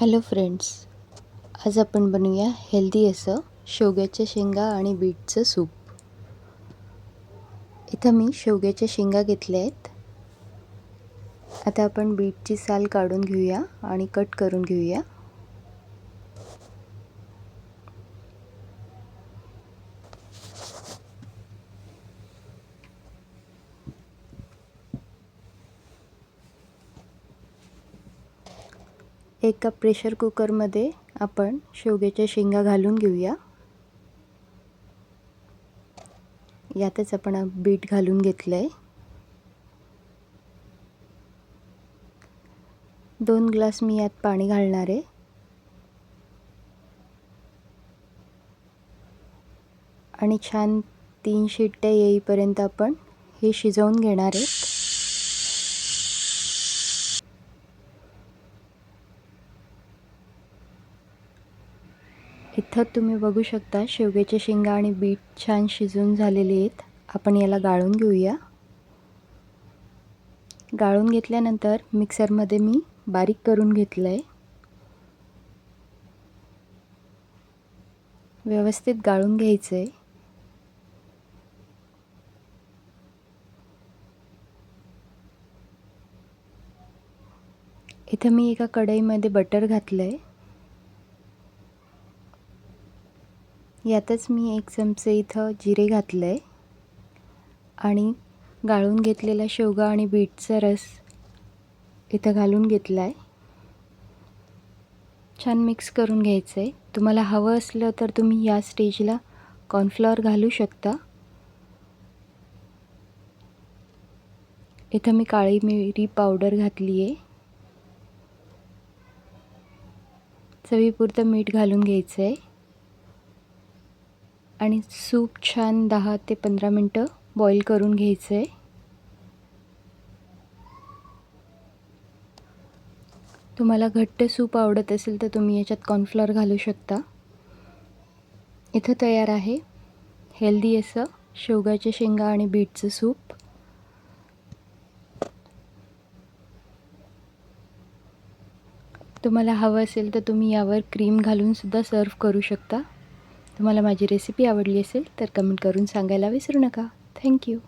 Hello friends आज आपण बनवूया हेल्दी असं शेवग्याच्या शेंगा आणि बीटचं सूप इथं मी शेवग्याच्या शेंगा घेतल्या आहेत. आता आपण बीटची साल काढून घेऊया आणि कट करून घेऊया. एका प्रेशर कुकरमध्ये आपण शेवग्याच्या शेंगा घालून घेऊया. यातच आपण बीट घालून घेतलं आहे दोन ग्लास मी यात पाणी घालणार आहे. आणि छान तीन शिट्ट्या येईपर्यंत आपण हे शिजवून घेणार आहे इथं तुम्ही बघू शकता शेवग्याच्या शेंगा आणि बीट छान शिजून झालेले आहेत. आपण याला गाळून घेऊया. गाळून घेतल्यानंतर मिक्सरमध्ये मी बारीक करून घेतलं आहे व्यवस्थित गाळून घ्यायचं आहे इथं मी एका कढईमध्ये बटर घातलं आहे यातच मी एक चमचे इथं जिरे घातलं आहे आणि गाळून घेतलेला शेवगा आणि बीटचा रस इथं घालून घेतला आहे छान मिक्स करून घ्यायचं आहे तुम्हाला हवं असलं तर तुम्ही या स्टेजला कॉर्नफ्लॉवर घालू शकता. इथं मी काळी मिरी पावडर घातली आहे चवीपुरतं मीठ घालून घ्यायचं आहे आणि सूप छान दहा ते पंधरा मिनटं बॉईल करून घ्यायचं आहे तुम्हाला घट्ट सूप आवडत असेल तर तुम्ही याच्यात कॉर्नफ्लॉवर घालू शकता. इथं तयार आहे हेल्दी असं शेवगाच्या शेंगा आणि बीटचं सूप. तुम्हाला हवं असेल तर तुम्ही यावर क्रीम घालूनसुद्धा सर्व करू शकता. तुम्हाला माझी रेसिपी आवडली असेल तर कमेंट करून सांगायला विसरू नका. थँक्यू